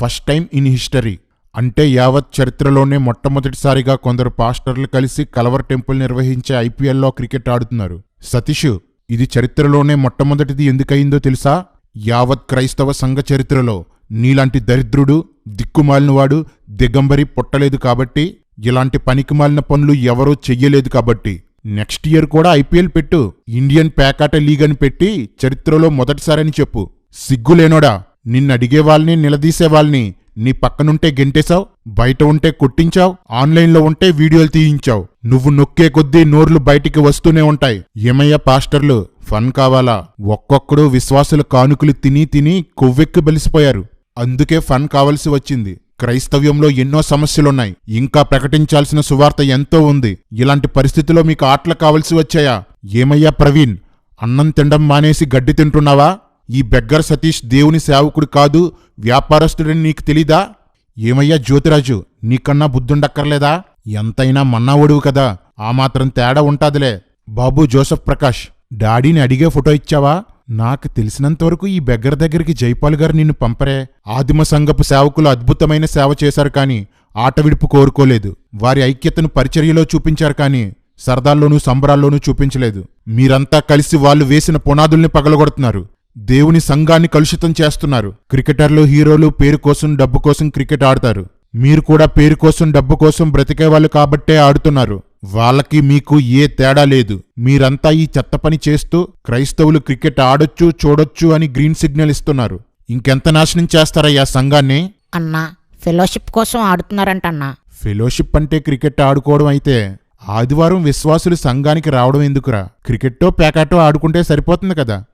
First time in history. అంటే యావత్ చరిత్రలోనే మొట్టమొదటిసారిగా కొందరు పాస్టర్లు కలిసి కలవర్ టెంపుల్ నిర్వహించే ఐపీఎల్లో క్రికెట్ ఆడుతున్నారు. సతీష్ ఇది చరిత్రలోనే మొట్టమొదటిది ఎందుకయిందో తెలుసా? యావత్ క్రైస్తవ సంఘ చరిత్రలో నీలాంటి దరిద్రుడు దిక్కుమాలినవాడు దిగంబరి పుట్టలేదు కాబట్టి ఇలాంటి పనికిమాలిన పనులు ఎవరూ చెయ్యలేదు కాబట్టి. నెక్స్ట్ ఇయర్ కూడా ఐపీఎల్ పెట్టు. ఇండియన్ ప్యాకాట లీగ్ అని పెట్టి చరిత్రలో మొదటిసారని చెప్పు. సిగ్గులేనోడా? నిన్నడిగేవాళ్ళని వాళ్ళని నీ పక్కనుంటే గెంటేశావు బయట ఉంటే కొట్టించావు ఆన్లైన్లో ఉంటే వీడియోలు తీయించావు. నువ్వు నొక్కే కొద్దీ నోర్లు బయటికి వస్తూనే ఉంటాయి. ఏమయ్యా పాస్టర్లు? ఫన్ కావాలా? ఒక్కొక్కడు విశ్వాసుల కానుకలు తిని తిని కొవ్వెక్కి బలిసిపోయారు. అందుకే ఫన్ కావలసి వచ్చింది. క్రైస్తవ్యంలో ఎన్నో సమస్యలున్నాయి. ఇంకా ప్రకటించాల్సిన సువార్త ఎంతో ఉంది. ఇలాంటి పరిస్థితిలో మీకు ఆటలు కావలసి వచ్చాయా? ఏమయ్యా ప్రవీణ్? అన్నం తినడం మానేసి గడ్డి తింటున్నావా? ఈ బెగ్గర్ సతీష్ దేవుని సేవకుడు కాదు వ్యాపారస్తుడని నీకు తెలీదా? ఏమయ్యా జ్యోతిరాజు నీకన్నా బుద్ధుండక్కర్లేదా? ఎంతైనా మన్నావుడువు కదా ఆ మాత్రం తేడా ఉంటాదిలే. బాబు జోసఫ్ ప్రకాష్ డాడీని అడిగే ఫోటో ఇచ్చావా? నాకు తెలిసినంతవరకు ఈ బెగ్గర దగ్గరికి జైపాల్ గారు నిన్ను పంపరే. ఆదిమ సంఘపు సేవకులు అద్భుతమైన సేవ చేశారు కాని ఆటవిడుపు కోరుకోలేదు. వారి ఐక్యతను పరిచర్యలో చూపించారు కాని సరదాల్లోనూ సంబరాల్లోనూ చూపించలేదు. మీరంతా కలిసి వాళ్ళు వేసిన పునాదుల్ని పగలగొడుతున్నారు. దేవుని సంఘాన్ని కలుషితం చేస్తున్నారు. క్రికెటర్లు హీరోలు పేరు కోసం డబ్బు కోసం క్రికెట్ ఆడతారు. మీరు కూడా పేరు కోసం డబ్బు కోసం బ్రతికేవాళ్ళు కాబట్టే ఆడుతున్నారు. వాళ్ళకి మీకు ఏ తేడా లేదు. మీరంతా ఈ చెత్త పని చేస్తూ క్రైస్తవులు క్రికెట్ ఆడొచ్చు చూడొచ్చు అని గ్రీన్ సిగ్నల్ ఇస్తున్నారు. ఇంకెంత నాశనం చేస్తారయ్యా సంఘాన్ని? అన్నా ఫెలోషిప్ కోసం ఆడుతున్నారంట అన్నా ఫెలోషిప్ అంటే క్రికెట్ ఆడుకోవడం అయితే ఆదివారం విశ్వాసులు సంఘానికి రావడం ఎందుకురా? క్రికెట్టో పేకాటో ఆడుకుంటే సరిపోతుంది కదా?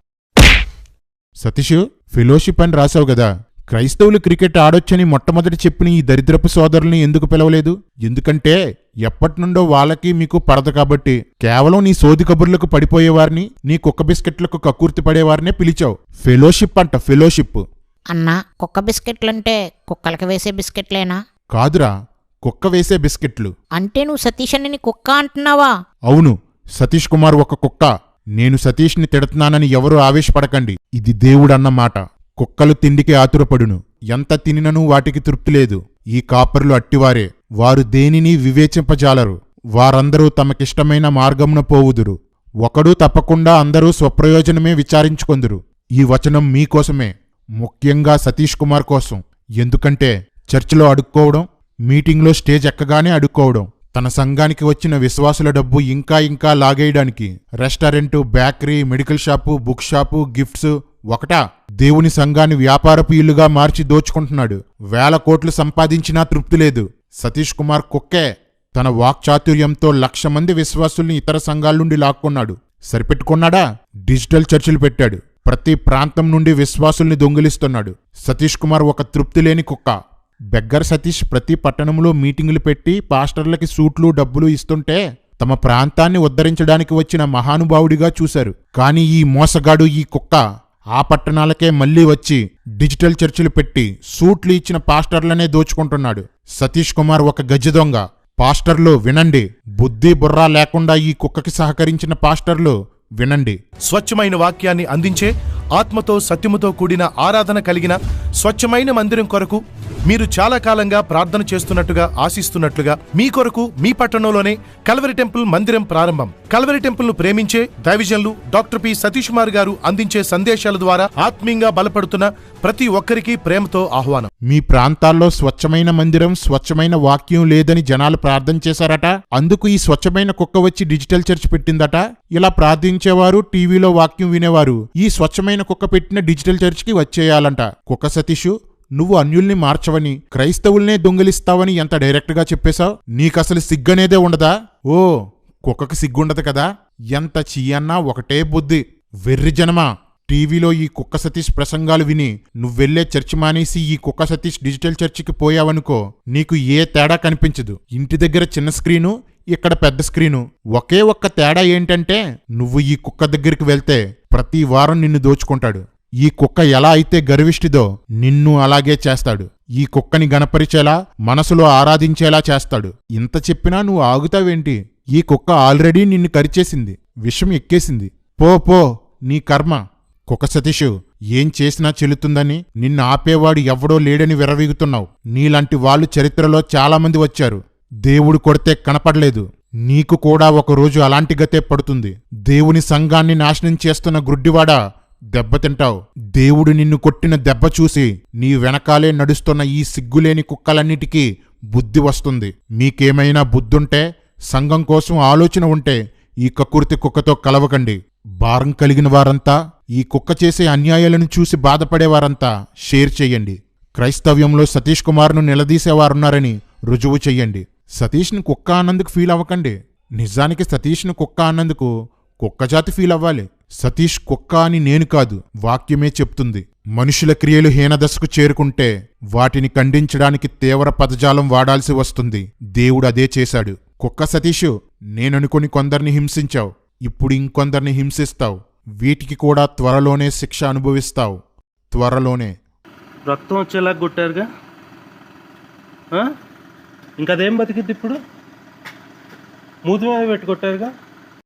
సతీష్ ఫెలోషిప్ అని రాసావు కదా క్రైస్తవులు క్రికెట్ ఆడొచ్చని మొట్టమొదటి చెప్పిన ఈ దరిద్రపు సోదరుల్ని ఎందుకు పిలవలేదు? ఎందుకంటే ఎప్పటినుండో వాళ్ళకి మీకు పడదు కాబట్టి. కేవలం నీ సోది కబుర్లకు పడిపోయేవారిని నీ కుక్క బిస్కెట్లకు కక్కుర్తి పడేవారినే పిలిచావు. ఫెలోషిప్ అంట ఫెలోషిప్. అన్నా కుక్క బిస్కెట్లంటే కుక్కలకి వేసే బిస్కెట్లేనా? కాదురా కుక్క వేసే బిస్కెట్లు. అంటే నువ్వు సతీష్ అని కుక్క అంటున్నావా? అవును సతీష్ కుమార్ ఒక కుక్క. నేను సతీష్ని తిడుతున్నానని ఎవరూ ఆవేశపడకండి. ఇది దేవుడన్న మాట. కుక్కలు తిండికి ఆతురపడును. ఎంత తినినను వాటికి తృప్తి లేదు. ఈ కాపర్లు అట్టివారే. వారు దేనిని వివేచింపజాలరు. వారందరూ తమకిష్టమైన మార్గమున పోవుదురు. ఒకడు తప్పకుండా అందరూ స్వప్రయోజనమే విచారించుకొందురు. ఈ వచనం మీకోసమే. ముఖ్యంగా సతీష్ కుమార్ కోసం. ఎందుకంటే చర్చిలో అడుక్కోవడం మీటింగ్లో స్టేజ్ ఎక్కగానే అడుక్కోవడం తన సంఘానికి వచ్చిన విశ్వాసుల డబ్బు ఇంకా ఇంకా లాగేయడానికి restaurant bakery medical shop book shop gifts ఒకటా? దేవుని సంఘాన్ని వ్యాపారపు ఇల్లుగా మార్చి దోచుకుంటున్నాడు. వేల కోట్లు సంపాదించినా తృప్తి లేదు. సతీష్ కుమార్ కుక్కే తన వాక్చాతుర్యంతో లక్ష మంది విశ్వాసుల్ని ఇతర సంఘాల నుండి లాక్కున్నాడు. సరిపెట్టుకున్నాడా? డిజిటల్ చర్చిలు పెట్టాడు. ప్రతి ప్రాంతం నుండి విశ్వాసుల్ని దొంగిలిస్తున్నాడు. సతీష్ కుమార్ ఒక తృప్తి లేని కుక్క. బెగ్గర్ సతీష్ ప్రతి పట్టణంలో మీటింగులు పెట్టి పాస్టర్లకి సూట్లు డబ్బులు ఇస్తుంటే తమ ప్రాంతాన్ని ఉద్ధరించడానికి వచ్చిన మహానుభావుడిగా చూశారు. కానీ ఈ మోసగాడు ఈ కుక్క ఆ పట్టణాలకే మళ్ళీ వచ్చి డిజిటల్ చర్చిలు పెట్టి సూట్లు ఇచ్చిన పాస్టర్లనే దోచుకుంటున్నాడు. సతీష్ కుమార్ ఒక గజ దొంగ. పాస్టర్లు వినండి. బుద్ధి బుర్రా లేకుండా ఈ కుక్కకి సహకరించిన పాస్టర్లు వినండి. స్వచ్ఛమైన వాక్యాన్ని అందించే ఆత్మతో సత్యముతో కూడిన ఆరాధన కలిగిన స్వచ్ఛమైన మందిరం కొరకు మీరు చాలా కాలంగా ప్రార్థన చేస్తున్నట్టుగా ఆశిస్తున్నట్లుగా మీ కొరకు మీ పట్టణంలోనే కల్వరి టెంపుల్ మందిరం ప్రారంభం. కల్వరి టెంపుల్ను ప్రేమించే దైవిజన్లు డాక్టర్ పి సతీష్ కుమార్ గారు అందించే సందేశాల ద్వారా ఆత్మీయంగా బలపడుతున్న ప్రతి ఒక్కరికి ప్రేమతో ఆహ్వానం. మీ ప్రాంతాల్లో స్వచ్ఛమైన మందిరం స్వచ్ఛమైన వాక్యం లేదని జనాలు ప్రార్థన చేశారట. అందుకు ఈ స్వచ్ఛమైన కుక్క వచ్చి డిజిటల్ చర్చ్ పెట్టిందట. ఇలా ప్రార్థించేవారు టీవీలో వాక్యం వినేవారు. ఈ స్వచ్ఛమైన కుక్క పెట్టిన డిజిటల్ చర్చ్కి వచ్చేయాలంట. కుక్క సతీషు నువ్వు అన్యుల్ని మార్చవని క్రైస్తవుల్నే దొంగిలిస్తావని ఎంత డైరెక్ట్గా చెప్పేశావు? నీకసలు సిగ్గనేదే ఉండదా? ఓ కుక్కకి సిగ్గుండదు కదా? ఎంత చీయన్నా ఒకటే బుద్ధి. వెర్రి జనమా టీవీలో ఈ కుక్క సతీష్ ప్రసంగాలు విని నువ్వెళ్ళే చర్చి మానేసి ఈ కుక్క సతీష్ డిజిటల్ చర్చికి పోయావనుకో నీకు ఏ తేడా కనిపించదు. ఇంటి దగ్గర చిన్న స్క్రీను ఇక్కడ పెద్ద స్క్రీను. ఒకే ఒక్క తేడా ఏంటంటే నువ్వు ఈ కుక్క దగ్గరికి వెళ్తే ప్రతి వారం నిన్ను దోచుకుంటాడు. ఈ కుక్క ఎలా అయితే గర్విష్టిదో నిన్ను అలాగే చేస్తాడు. ఈ కుక్కని గణపరిచేలా మనసులో ఆరాధించేలా చేస్తాడు. ఇంత చెప్పినా నువ్వు ఆగుతావేంటి? ఈ కుక్క ఆల్రెడీ నిన్ను కరిచేసింది. విషం ఎక్కేసింది. పో పో నీ కర్మ. కుక్క సతీషు ఏం చేసినా చెల్లుతుందని నిన్ను ఆపేవాడు ఎవడో లేడని విరవీగుతున్నావు నీలాంటి వాళ్ళు చరిత్రలో చాలామంది వచ్చారు. దేవుడు కొడితే కనపడలేదు. నీకు కూడా ఒకరోజు అలాంటి గతే పడుతుంది. దేవుని సంఘాన్ని నాశనం చేస్తున్న గుడ్డివాడా? దెబ్బతింటావు దేవుడు నిన్ను కొట్టిన దెబ్బ చూసి నీ వెనకాలే నడుస్తున్న ఈ సిగ్గులేని కుక్కలన్నిటికీ బుద్ధి వస్తుంది. మీకేమైనా బుద్ధుంటే సంఘం కోసం ఆలోచన ఉంటే ఈ కక్కుర్తి కుక్కతో కలవకండి. భారం కలిగిన వారంతా ఈ కుక్క చేసే అన్యాయాలను చూసి బాధపడేవారంతా షేర్ చెయ్యండి క్రైస్తవ్యంలో సతీష్ కుమార్ను నిలదీసేవారున్నారని రుజువు చెయ్యండి. సతీష్ని కుక్క అన్నందుకు ఫీల్ అవ్వకండి. నిజానికి సతీష్ను కుక్క అన్నందుకు కుక్కజాతి ఫీల్ అవ్వాలి. సతీష్ కుక్క అని నేను కాదు వాక్యమే చెప్తుంది. మనుషుల క్రియలు హీనదశకు చేరుకుంటే వాటిని ఖండించడానికి తీవ్ర పదజాలం వాడాల్సి వస్తుంది. దేవుడు అదే చేశాడు. కుక్క సతీషు నేననుకుని కొందరిని హింసించావు. ఇప్పుడు ఇంకొందరిని హింసిస్తావు. వీటికి కూడా త్వరలోనే శిక్ష అనుభవిస్తావు. త్వరలోనే. రక్తం వచ్చేలా కొట్టారుగా? ఇంకా అదేం బతికిద్ది ఇప్పుడు? మూతి మీద